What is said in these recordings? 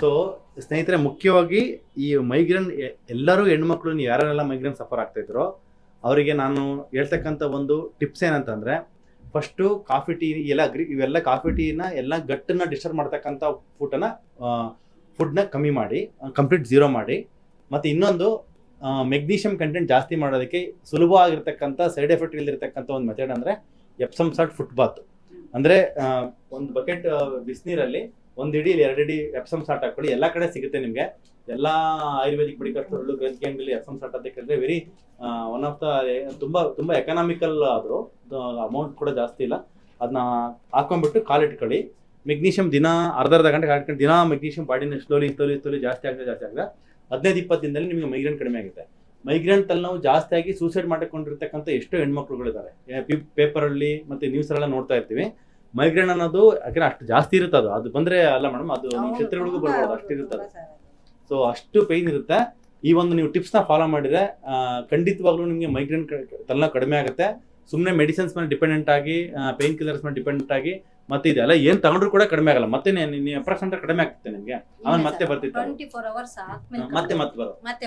So ಸ್ನೇಹಿತರೆ, ಮುಖ್ಯವಾಗಿ ಈ ಮೈಗ್ರೇನ್ ಎಲ್ಲರೂ ಹೆಣ್ಮಕ್ಳು ಯಾರೆಲ್ಲ ಮೈಗ್ರೇನ್ ಸಫರ್ ಆಗ್ತಾ ಇದ್ರೋ, ಅವರಿಗೆ ನಾನು ಹೇಳ್ತಕ್ಕಂಥ ಒಂದು ಟಿಪ್ಸ್ ಏನಂತಂದ್ರೆ ಫಸ್ಟು ಕಾಫಿ ಟೀ ಎಲ್ಲ ಗ್ರಿ ಇವೆಲ್ಲ ಕಾಫಿ ಟೀನ ಎಲ್ಲ ಗಟ್ಟನ್ನ ಡಿಸ್ಟರ್ಬ್ ಮಾಡ್ತಕ್ಕಂಥ ಫುಡ್ಡನ್ನ ಫುಡ್ನ ಕಮ್ಮಿ ಮಾಡಿ ಕಂಪ್ಲೀಟ್ ಜೀರೋ ಮಾಡಿ. ಮತ್ತು ಇನ್ನೊಂದು ಮೆಗ್ನೀಷಿಯಂ ಕಂಟೆಂಟ್ ಜಾಸ್ತಿ ಮಾಡೋದಕ್ಕೆ ಸುಲಭವಾಗಿರ್ತಕ್ಕಂಥ ಸೈಡ್ ಎಫೆಕ್ಟ್ ಇಲ್ದಿರ್ತಕ್ಕಂಥ ಒಂದು ಮೆಥಡ್ ಅಂದರೆ ಎಪ್ಸಮ್ ಸಾಲ್ಟ್ ಫುಟ್ ಬಾತ್ ಅಂದರೆ ಒಂದು ಬಕೆಟ್ ಬಿಸಿನೀರಲ್ಲಿ ಒಂದು ಇಡಿ ಎರಡು ಇಡಿ ಎಪ್ಸಮ್ ಸಾಲ್ಟ್ ಹಾಕೊಳ್ಳಿ ಎಲ್ಲ ಕಡೆ ಸಿಗುತ್ತೆ ನಿಮಗೆ. ಎಲ್ಲ ಆಯುರ್ವೇದಿಕ್ ಮೆಡಿಕಲ್ ಗ್ರಂಥಿ ಅಂಗಡಿಲಿ ಎಪ್ಸಮ್ ಸಾಲ್ಟ್ ಅಂತ ಕೇಳಿದ್ರೆ ವೆರಿ ಒನ್ ಆಫ್ ದ ತುಂಬ ತುಂಬ ಎಕನಾಮಿಕಲ್ ಆದರೂ ಅಮೌಂಟ್ ಕೂಡ ಜಾಸ್ತಿ ಇಲ್ಲ. ಅದನ್ನ ಹಾಕೊಂಡ್ಬಿಟ್ಟು ಕಾಲಿಟ್ಕೊಳ್ಳಿ ಮೆಗ್ನೀಷಿಯಂ ದಿನ ಅರ್ಧ ಅರ್ಧ ಗಂಟೆ ಹಾಕೊಂಡು ದಿನ ಮೆಗ್ನೀಷಿಯಂ ಬಾಡಿನ ಸ್ಲೋಲಿ ಸ್ಲೋಲಿ ಸ್ಲೋಲಿ ಜಾಸ್ತಿ ಆಗದೆ ಜಾಸ್ತಿ ಆಗದೆ ಹದಿನೈದು, ಇಪ್ಪತ್ತು ದಿನದಲ್ಲಿ ನಿಮಗೆ ಮೈಗ್ರೇನ್ ಕಡಿಮೆ ಆಗುತ್ತೆ. ಮೈಗ್ರೇನ್ ತಲೆನೋವು ಜಾಸ್ತಿ ಆಗಿ ಸೂಸೈಡ್ ಮಾಡಿಕೊಂಡಿರ್ತಕ್ಕಂಥ ಎಷ್ಟೋ ಹೆಣ್ಮಕ್ಳುಗಳಿದ್ದಾರೆ. ಪೇಪರಲ್ಲಿ ಮತ್ತೆ ನ್ಯೂಸಲ್ಲೆಲ್ಲ ನೋಡ್ತಾ ಇರ್ತೀವಿ. ಮೈಗ್ರೇನ್ ಅನ್ನೋದು ಯಾಕಂದ್ರೆ ಅಷ್ಟು ಜಾಸ್ತಿ ಇರುತ್ತೆ ಅದು. ಅದು ಬಂದ್ರೆ ಅಲ್ಲ ಮೇಡಮ್ ಅದು ಕ್ಷೇತ್ರಗಳಿಗೂ ಬರ್ಬೋದು ಅಷ್ಟು ಇರುತ್ತೆ ಅದು. ಸೊ ಅಷ್ಟು ಪೈನ್ ಇರುತ್ತೆ. ಈ ಒಂದು ನೀವು ಟಿಪ್ಸ್ನ ಫಾಲೋ ಮಾಡಿದ್ರೆ ಖಂಡಿತವಾಗ್ಲೂ ನಿಮಗೆ ಮೈಗ್ರೇನ್ ತಲೆನ ಕಡಿಮೆ ಆಗುತ್ತೆ. ಸುಮ್ಮನೆ ಮೆಡಿಸಿನ್ಸ್ ಮೇಲೆ ಡಿಪೆಂಡೆಂಟ್ ಆಗಿ ಪೇನ್ ಕಿಲ್ಲರ್ಸ್ ಮೇಲೆ ಡಿಪೆಂಡೆಂಟ್ ಆಗಿ ಮತ್ತೆ ಇದೆಲ್ಲ ಏನ್ ತಗೊಂಡ್ರು ಕೂಡ ಕಡಿಮೆ ಆಗಲ್ಲ. ಮತ್ತೆ ಅಪ್ರಾಕ್ಸಿಮೇಟ್ ಕಡಿಮೆ ಆಗುತ್ತೆ ನಿಮಗೆ. ಆಮೇಲೆ ಮತ್ತೆ ಬರ್ತಿತ್ತು ಮತ್ತೆ ಮತ್ತೆ ಬರೋ ಮತ್ತೆ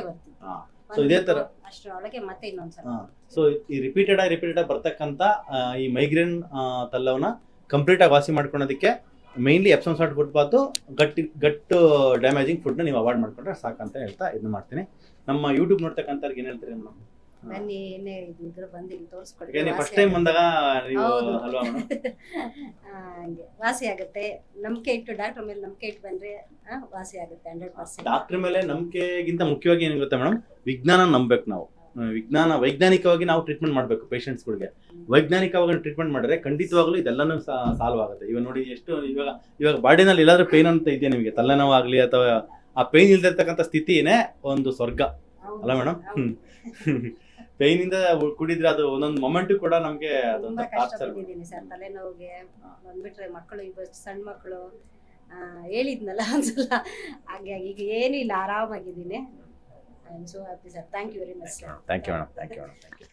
ಸೊ ಇದೇ ತರ. ಅಷ್ಟರೊಳಗೆ ಮತ್ತೆ ಇನ್ನೊಂದ್ಸಲ. ಹಾ. ಸೊ ಈ ರಿಪೀಟೆಡ್ ಆಗಿ ರಿಪೀಟೆಡ್ ಆಗಿ ಬರ್ತಕ್ಕಂಥ ಈ ಮೈಗ್ರೇನ್ ತಲ್ಲವನ್ನ ಕಂಪ್ಲೀಟ್ ಆಗಿ ವಾಸಿ ಮಾಡ್ಕೊಳೋದಕ್ಕೆ mainly Epsom salt foot bath ಗಟ್ಟಿ ಗಟ್ಟು ಡ್ಯಾಮೇಜಿಂಗ್ ಫುಡ್ನ ನೀವು ಅವಾಯ್ಡ್ ಮಾಡ್ಕೊಂಡ್ರೆ ಸಾಕಂತ ಹೇಳ್ತಾ ಇದನ್ನ ಮಾಡ್ತೀನಿ. ನಮ್ಮ ಯೂಟ್ಯೂಬ್ ನೋಡ್ತಕ್ಕಂಥವ್ರಿಗೆ ಏನು ಹೇಳ್ತೀರಿ ಮೇಡಮ್? ಬನ್ನಿ ಏನೇ ಇದ್ರು ಬಂದು ಇಲ್ಲಿ ತೋರಿಸ್ಕೊಡ್ತೀನಿ. ಫಸ್ಟ್ ಟೈಮ್ ಬಂದಾಗ ನೀವು. ಅಲ್ವಾ ಹಂಗೆ. ವಾಸಿ ಆಗುತ್ತೆ. ನಂಬಿಕೆ ಇಟ್ಟು ಡಾಕ್ಟರ್ ಮೇಲೆ ನಂಬಿಕೆ ಇಟ್ಟು ಬಂದ್ರೆ ವಾಸಿ ಆಗುತ್ತೆ ಹಂಡ್ರೆಡ್ ಪರ್ಸೆಂಟ್. ಡಾಕ್ಟರ್ ಮೇಲೆ ನಂಬಿಕೆಗಿಂತ ಮುಖ್ಯವಾಗಿ ಏನು ಗೊತ್ತಾ ಮೇಡಮ್? ವಿಜ್ಞಾನ ನಂಬಬೇಕು ನಾವು. ವಿಜ್ಞಾನ ವೈಜ್ಞಾನಿಕವಾಗಿ ನಾವು ಟ್ರೀಟ್ಮೆಂಟ್ ಮಾಡಬೇಕು ಪೇಷಂಟ್ಸ್ಗಳಿಗೆ ವೈಜ್ಞಾನಿಕವಾಗಿ ಟ್ರೀಟ್ಮೆಂಟ್ ಮಾಡಿದ್ರೆ ಖಂಡಿತವಾಗ್ಲೂ ಇದೆಲ್ಲನೂ ಸಾಲ್ವ್ ಆಗುತ್ತೆ. ಇವಾಗ ನೋಡಿ ಎಷ್ಟು ಇವಾಗ ಇವಾಗ ಬಾಡಿನಲ್ಲಿ ಎಲ್ಲಾದ್ರೂ ಪೇನ್ ಅಂತ ಇದೆಯಾ ನಿಮಗೆ? ತಲೆನೋವು ಆಗಲಿ ಅಥವಾ ಆ ಪೇನ್ ಇಲ್ದಿರ್ತಕ್ಕಂಥ ಸ್ಥಿತಿನೇ ಒಂದು ಸ್ವರ್ಗ. ಅಲ್ಲ ಮೇಡಮ್ ಪೇನ್ ಇಂದ ಕುಡಿದ್ರೆ ಅದು ಒಂದೊಂದು ಮೊಮೆಂಟ್ ಕೂಡ ನಮಗೆ ಅದೊಂದು ಕಷ್ಟಪಟ್ಟಿದ್ದೀನಿ ಸರ್. ತಲೆನೋವಿಗೆ ಬಂದ್ಬಿಟ್ರೆ ಮಕ್ಕಳು ಇಬ್ಬರು ಸಣ್ಣ ಮಕ್ಕಳು ಹೇಳಿದ್ನಲ್ಲ ಒಂದ್ಸಲ. ಹಾಗೆ ಈಗ ಏನಿಲ್ಲ ಆರಾಮಾಗಿದ್ದೀನಿ. I am so happy, sir. Thank you very much. Thank you, madam. Thank you, madam. Thank you.